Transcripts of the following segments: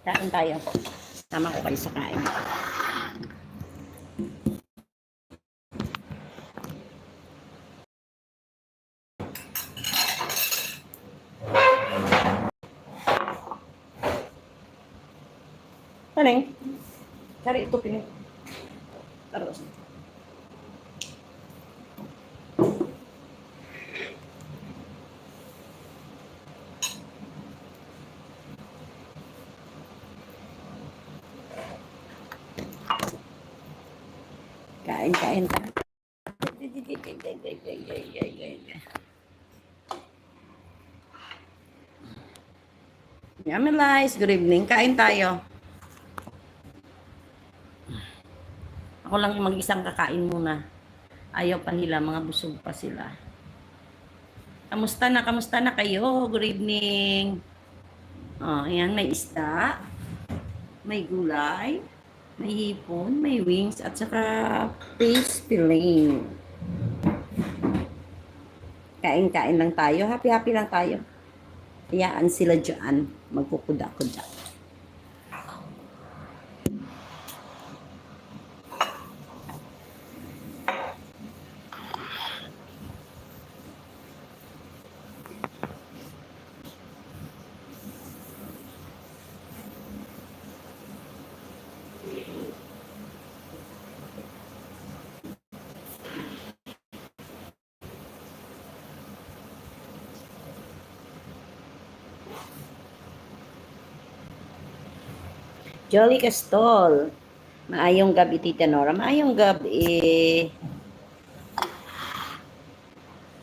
Kain tayo. Tama ko kayo sa kain. Kain, kain, kain. Yummy lies. Good evening. Kain tayo. Ako lang mag-isang kakain muna. Ayaw pa nila, mga busog pa sila. Kamusta na, kamusta na kayo? Good evening. Oh, ayan, may isda. May gulay. May hipon, may wings, at saka fish fillet. Kain-kain lang tayo. Happy-happy lang tayo. Hayaan sila dyan. Magkukuda-kuda. Jolly Castol. Maayong gabi, Tita Nora. Maayong gabi.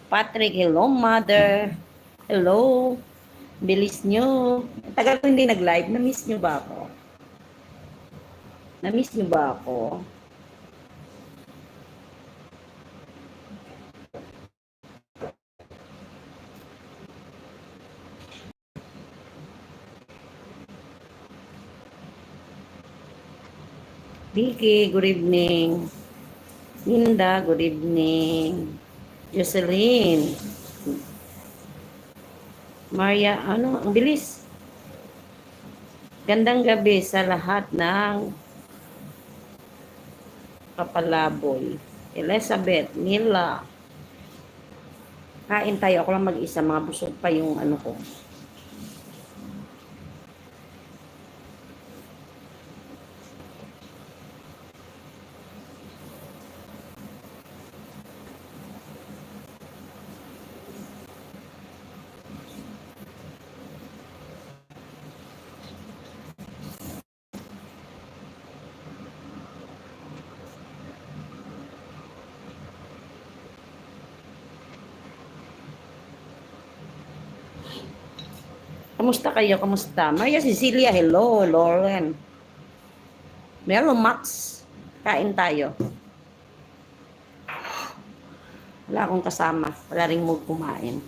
Patrick, hello, mother. Hello. Bilis nyo. Tagal ko hindi nag-live. Na-miss nyo ba ako? Na-miss nyo ba ako? Vicky, good evening. Linda, good evening. Jocelyn. Maria, ano, ang bilis. Gandang gabi sa lahat ng kapalaboy. Elizabeth, Mila. Kain tayo. Ako lang mag-isa. Mga busog pa yung ano ko. Kamusta kayo? Kamusta? Maria Cecilia, hello. Lauren. Meron Max. Kain tayo. Wala akong kasama. Wala rin mo kumain.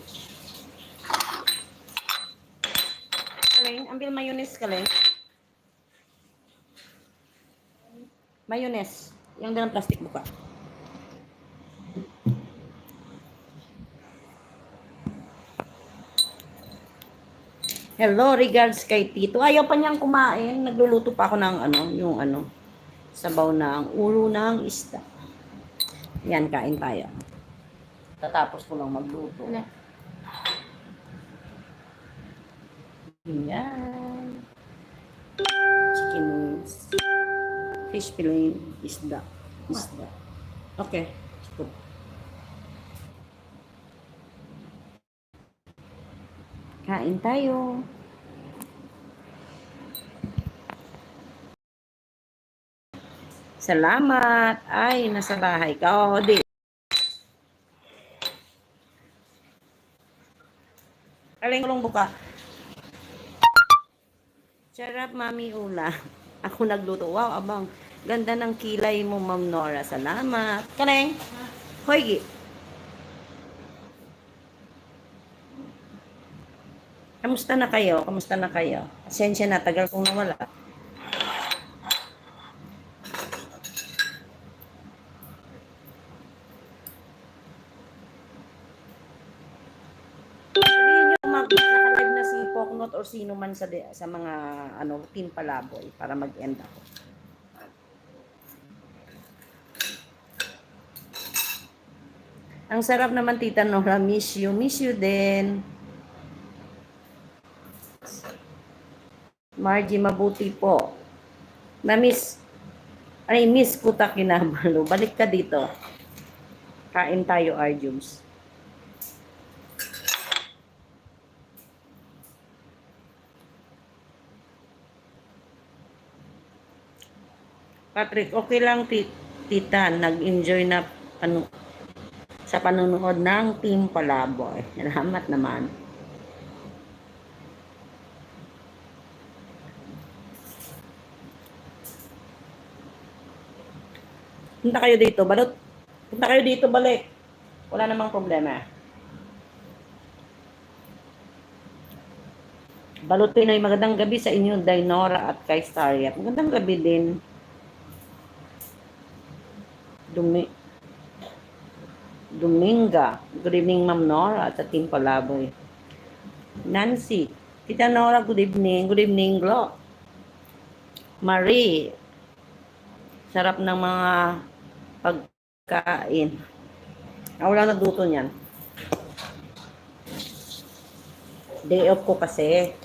Kaling, ambil mayonnaise ka, Ling. Mayonnaise. Yung dalang plastic buka. Hello, regards kay Tito. Ayaw pa niyang kumain. Nagluluto pa ako ng ano, yung ano, sabaw ng ulo ng isda. Yan, kain tayo. Tatapos ko lang magluto. Wala. Yan. Chicken wings. Fish fillet, isda. Isda. Okay. Good. Kain tayo. Salamat. Ay, nasa bahay ka. O, di. Aling kulong buka. Sarap, Mami Ula. Ako nagluto. Wow, abang. Ganda ng kilay mo, Ma'am Nora. Salamat. Kaneng. Hoy, Kamusta na kayo? Kamusta na kayo? Asensya na, tagal kong nawala. Poknot or sino man sa de- sa mga ano team palaboy para mag-end ako. Ang sarap naman tita Nora, miss you, miss you din. Margie, mabuti po. Na-miss, ay miss kuta kinabalo. Balik ka dito. Kain tayo, Arjums. Patrick, okay lang ti- tita, nag-enjoy na ano, sa panonood ng Team Palaboy. Salamat naman. Punta kayo dito, balot. Punta kayo dito, balik. Wala namang problema. Balot Pinoy, magandang gabi sa inyo, Dainora at kay Starry. At magandang gabi din. Dumi Dominga. Good evening, Ma'am Nora at sa Team Palaboy. Nancy. Tita Nora, good evening. Good evening, Glo. Marie. Sarap ng mga pagkain. Ah, wala nagluto niyan. Day off ko kasi.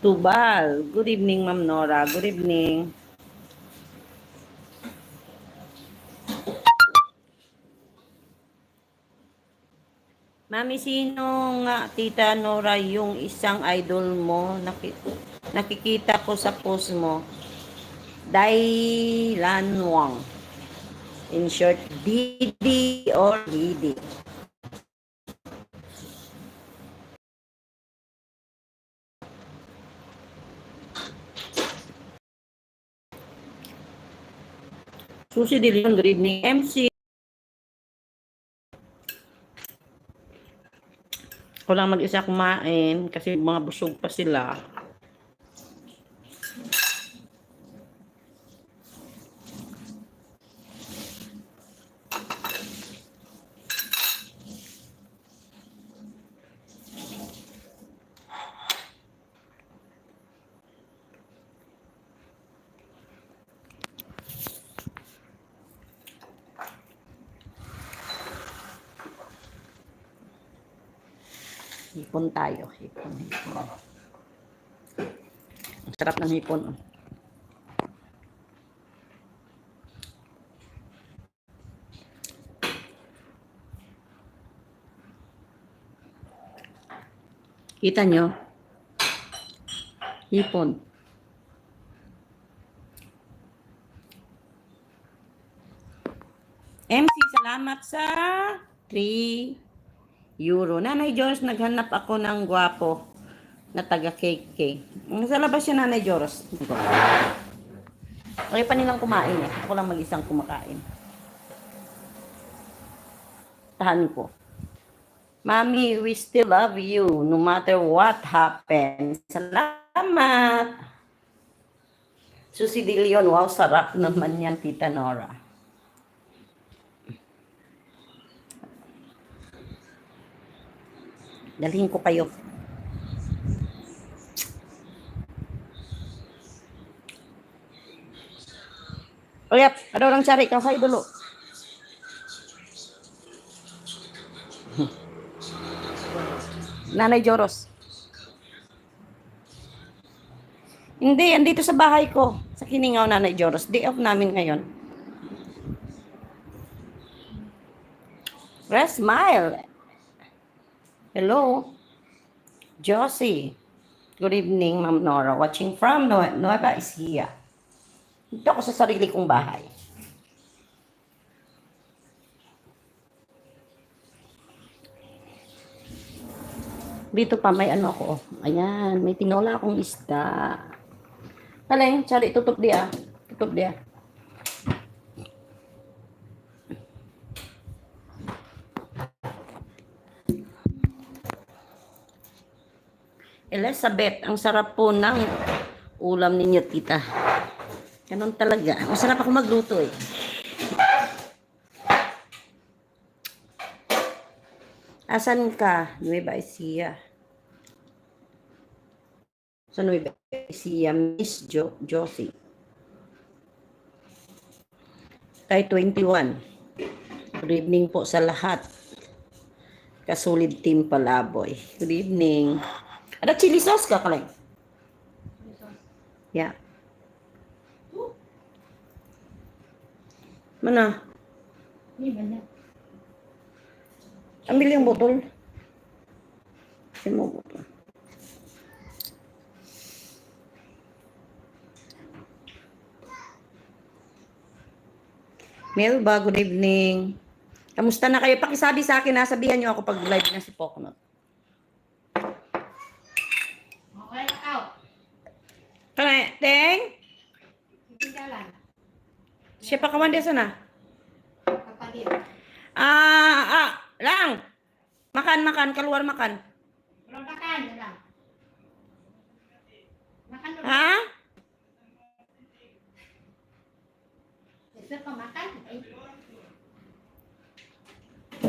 Tubal. Good evening, Ma'am Nora. Good evening. Mami, sino nga, Tita Nora, yung isang idol mo? Naki, nakikita ko sa post mo. Dai Lan Wang. In short, Didi or Didi. Susi Dilion, good evening. MC. Ako lang mag-isa kumain kasi mga busog pa sila. Tayo. Hipon, hipon. Ang sarap ng hipon. oh. Kita nyo? Hipon. MC, salamat sa 3 euro. Nanay Joros, naghanap ako ng gwapo na taga KK. Sa labas siya, Nanay Joros. Okay pa nilang kumain eh. Ako lang mag-isang kumakain. Tahan ko. Mami, we still love you no matter what happens. Salamat! Susi De Leon, wow, sarap naman yan, Tita Nora. Dalhin ko kayo. Uyap, ano lang cari kau kayo dulu. Nanay Joros. Hindi, andito sa bahay ko. Sa Kiningaw, Nanay Joros. Day off namin ngayon. Rest smile. Hello. Josie. Good evening, Ma'am Nora. Watching from Nue- Nueva Ecija. Dito ako sa sarili kong bahay. Dito pa may ano ako. Ayan, may tinola akong isda. Talay, cari tutup dia. Tutup dia. Elizabeth, ang sarap po ng ulam ninyo, tita. Ganon talaga. Masarap ako magluto eh. Asan ka? Nueva Ecija. Sa Nueva Ecija, Miss jo Josie. Kay 21. Good evening po sa lahat. Kasulid team palaboy. Good evening. Ada chili sauce ka kalay? Yeah. Mana? Ini banyak. Ambil yung botol. Mo botol? Melba, good evening. Kamusta na kayo? Pakisabi sa akin, ha? Sabihan niyo ako pag live na si Pocono. Teng? Jalan. Siya pa kaman desa na? Kapatid. Ah, ah, lang. Makan, makan, keluar makan. Belum makan, bilang. Makan dulu. Ha? Besok kau makan. Eh,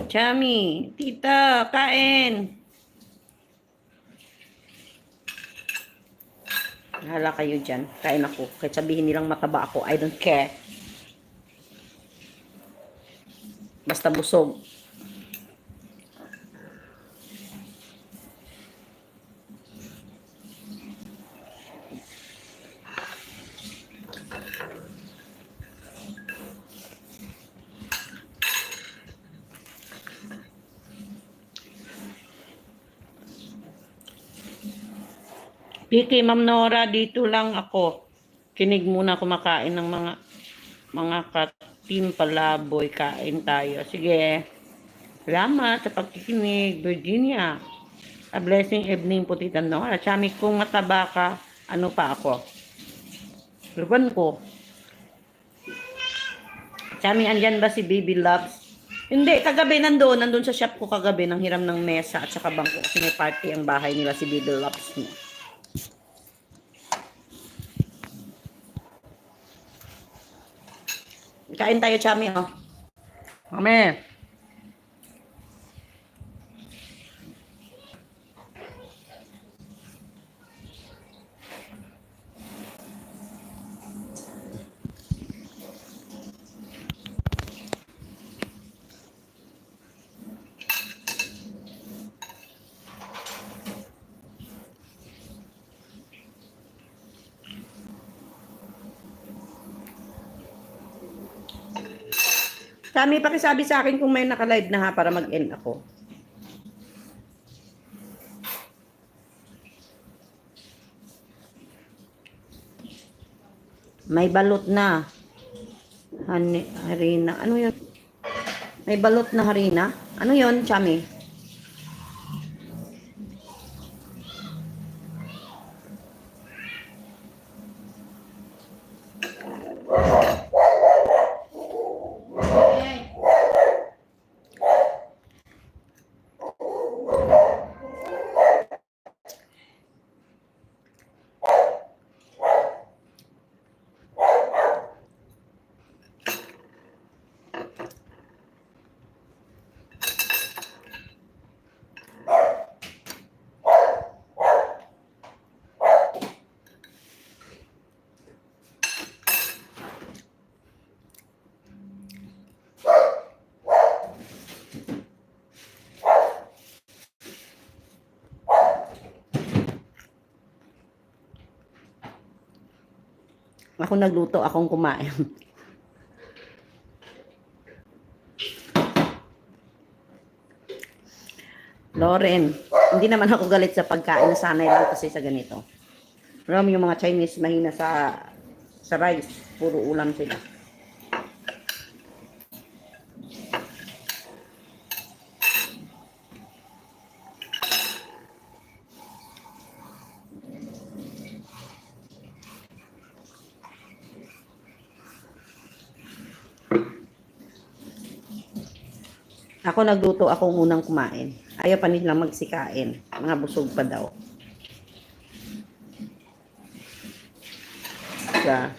Chami, tita, kain. Hala kayo dyan. Kain ako. Kahit sabihin nilang mataba ako, I don't care. Basta busog. Piki, Ma'am Nora, dito lang ako. Kinig muna kumakain ng mga mga ka-team palaboy. Kain tayo. Sige. Salamat sa pagkikinig, Virginia. A blessing evening po, Tita Nora. Chami, kung mataba ka, ano pa ako? Luban ko. Chami, andyan ba si Baby Loves? Hindi, kagabi nandun. Nandun sa shop ko kagabi. Nang hiram ng mesa at saka bangko. Kasi may party ang bahay nila si Baby Loves mo. Kain tayo, Chami, oh. Kami. Chami, pakisabi sa akin kung may naka-live na ha para mag-end ako. May balot na. Hani, harina. Ano yun? May balot na harina? Ano yun, Chami? Ako nagluto, akong kumain. Lauren, hindi naman ako galit sa pagkain, nasanay lang kasi sa ganito. Mo yung mga Chinese mahina sa sa rice, puro ulam sila. Ako nagluto, akong unang kumain. Ayaw pa nilang magsikain. Mga busog pa daw. Sa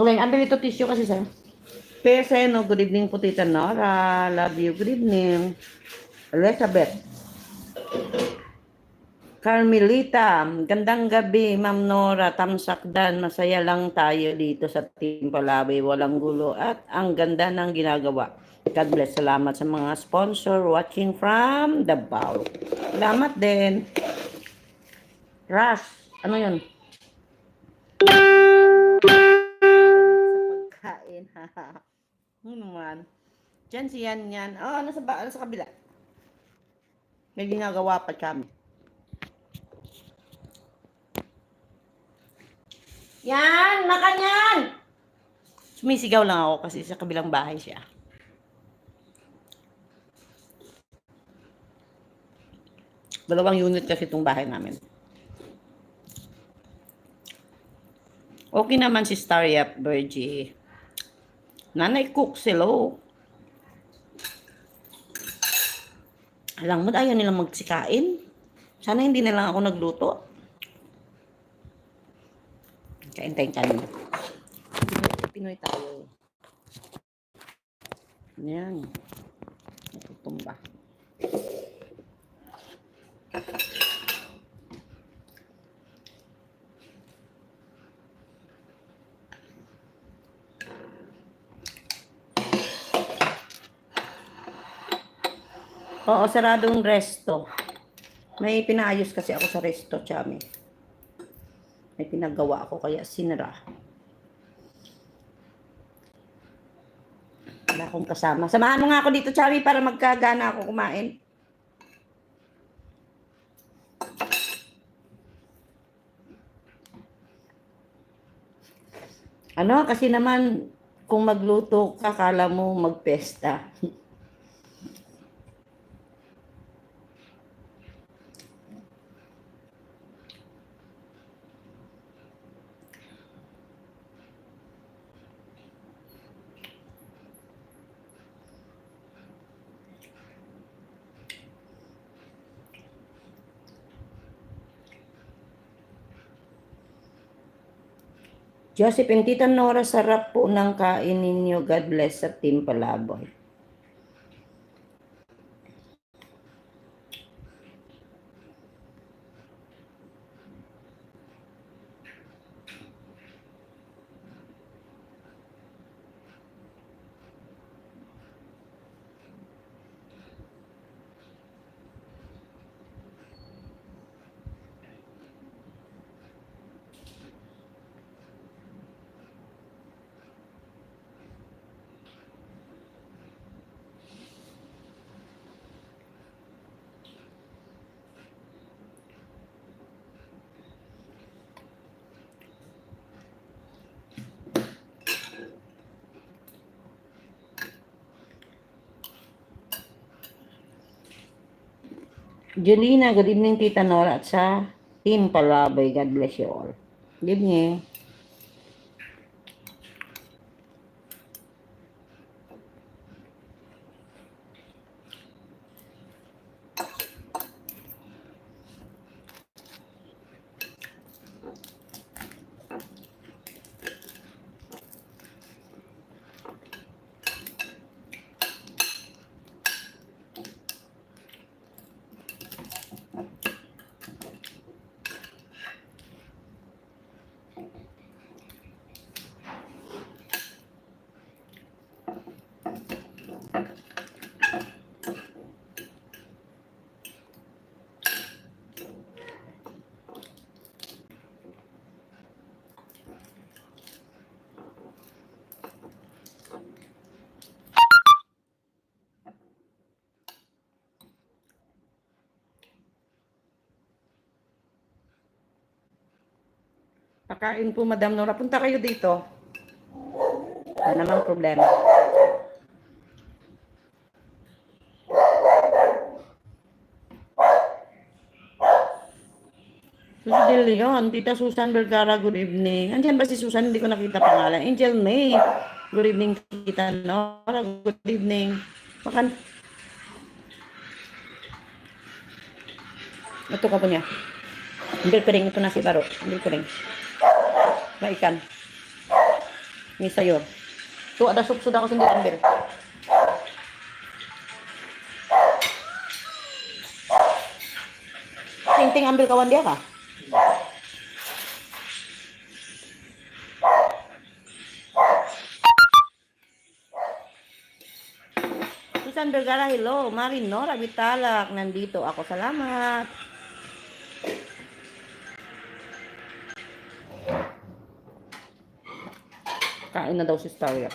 Okay, ambil ito tissue kasi sir. Peseno, good evening po Tita Nora. Love you, good evening. Elizabeth. Carmelita, gandang gabi, Ma'am Nora, tamsakdan, masaya lang tayo dito sa Team Palawi, walang gulo at ang ganda ng ginagawa. God bless, salamat sa mga sponsor watching from Davao. Salamat din. Rush, ano yun? Sa pagkain, Ano naman? Diyan si Yan Yan. Oh, nasa, ba, nasa kabila. May ginagawa pa kami. Yan! Makan yan! Sumisigaw lang ako kasi sa kabilang bahay siya. Dalawang unit kasi itong bahay namin. Okay naman si Staryap Virgie. Nanay cook silo. Alam mo, ayaw nilang magsikain. Sana hindi na lang ako nagluto. Kain-kain kami. Pinoy, Pinoy tayo. Yan. Natutumba. Oo, saradong resto. May pinaayos kasi ako sa resto, Chami. May pinagawa ako kaya sinara. Wala akong kasama. Samahan mo nga ako dito, Chami, para magkagana ako kumain. Ano, kasi naman, kung magluto ka, kala mo magpesta. Joseph and Tita Nora, sarap po ng kain ninyo. God bless sa Team Palaboy. Julina, good evening Tita Nora at sa Team Palaboy. God bless you all. Good evening. Pakain po, Madam Nora. Punta kayo dito. Wala namang problema. Susi De Leon, Tita Susan Vergara, good evening. Andiyan ba si Susan? Hindi ko nakita pangalan. Angel May, good evening, Tita Nora, good evening. Makan. Ito ka po niya. Hindi pa rin ito na si Baro. Hindi pa rin. Maikan. Ni sayo. Tu ada sup sudah ako sendiri ambil. Ting-ting ambil kawan dia kah? Susan Vergara, hello. Mari Nora Bitalak, nandito ako. Salamat. Kain na daw si Starya.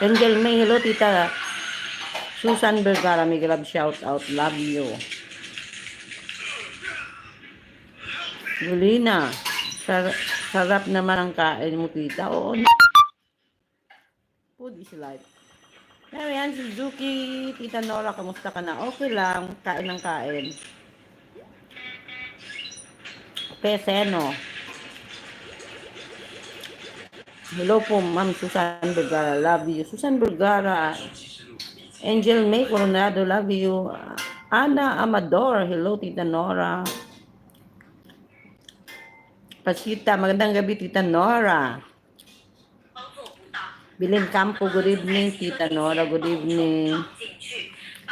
Angel May, hello tita. Susan Vergara, may love shout out. Love you. Julina, sar sarap naman ang kain mo tita. Oo. Food is life. Pero yan, Suzuki, Tita Nora, kamusta ka na? Okay lang, kain ng kain. Peseno. Hello po, Ma'am Susan Vergara. Love you. Susan Vergara. Angel May Coronado. Love you. Ana Amador. Hello, Tita Nora. Pasita. Magandang gabi, Tita Nora. Bilin Campo. Good evening, Tita Nora. Good evening.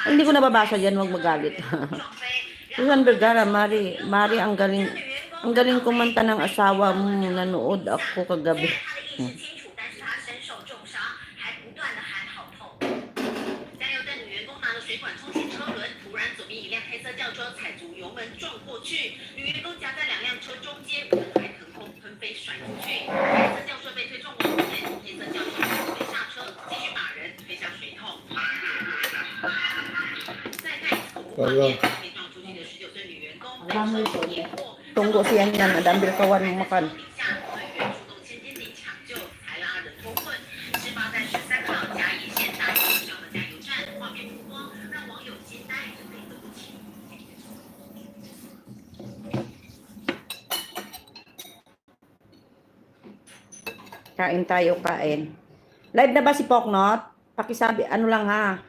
Ay, hindi ko nababasa yan. Huwag magalit. Susan Vergara, Mari, Mari, ang galing, ang galing kumanta ng asawa mo. Nanood ako kagabi. 清楚，tunggo siya niyan adang bilkawan mo makan Kain tayo, kain. Live na ba si Poknot? Pakisabi, ano lang ha,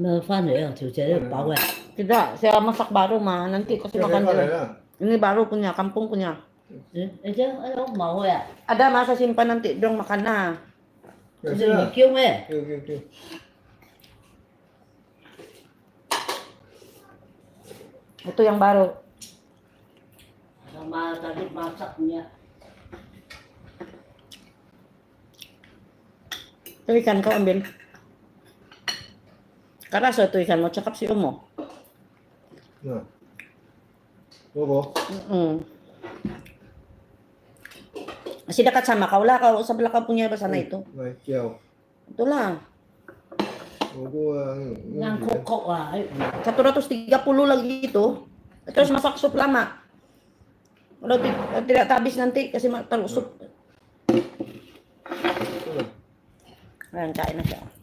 na phan nữa à, thiếu chế bảo vệ Tidak, saya masak baru mah. Nanti kasi makan Kaya dulu. na. Ini baru punya, kampung punya. ấy chứ ấy đâu bảo vệ à Ada masa simpan nanti dong makan na. Kaya Kasi sila. mình kêu mẹ Okay, okay, okay. Ito yang baru. mà ta đi masak niya Ito ikan kau ambil. Karaso ito ikan mo, tsaka si Umo. Na. Bobo. Mm Kasi dekat sama kau lah, kau sa belakang punya ba sana itu? May kiyaw. Ito lah. Bobo ang... ngang khúc khúc à ấy 130 lagi itu. Terus masak sup lama. Kalau ti- tidak habis nanti kasi ma- taruh sup. Ano? Ayan, kain na siya.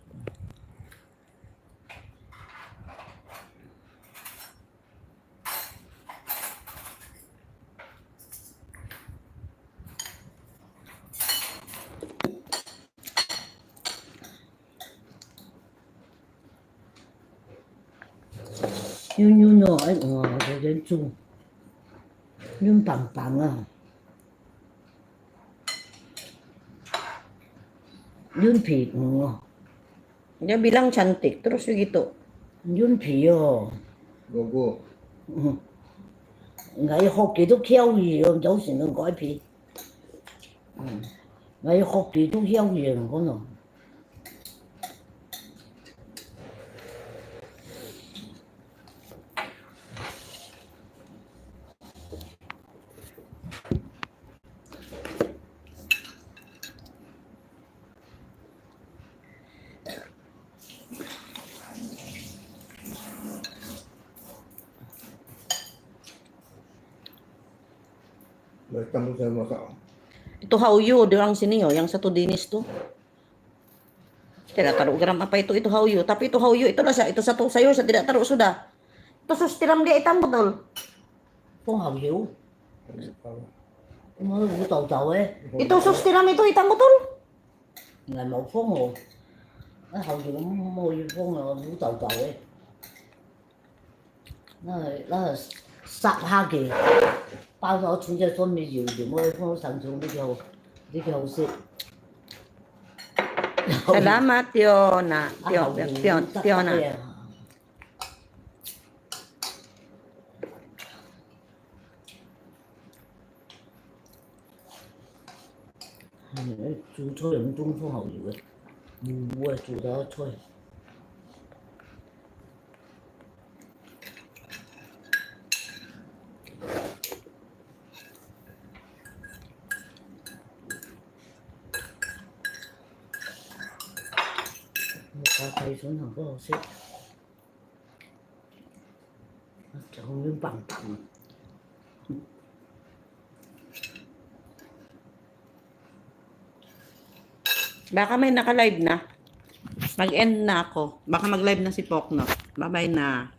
nhưng nhưng nhỏ ấy. Ờ để đến chung. Nhưng bằng bằng à. Yun pi ngo dia bilang cantik terus begitu yun pi yo gogo ngày học kỳ tôi theo gì rồi cháu xin đừng gọi pi ừ. ngày học kỳ tôi theo gì rồi con rồi bertemu sama kau. Ito di orang sini yo, yang satu dinis tuh. Tidak taruh gram apa itu, itu how you Tapi itu how you itu rasa, itu satu sayur saya tidak taruh sudah. Terus tiram dia hitam betul. Itu how you. Mau gue tahu-tahu eh. Itu sus tiram itu hitam betul? Nggak mau fong lo. Oh. Ah how you mau you fong lo vũ tahu tahu eh. Nah, lah 杀虾嘅，包咗钱就准备要要冇去帮神做呢条呢条事。系啦，妈掉那掉掉掉那。煮中好嘅，có xếp không những bằng bằng Baka may naka-live na. Mag-end na ako. Baka mag-live na si Pokno. Bye-bye na.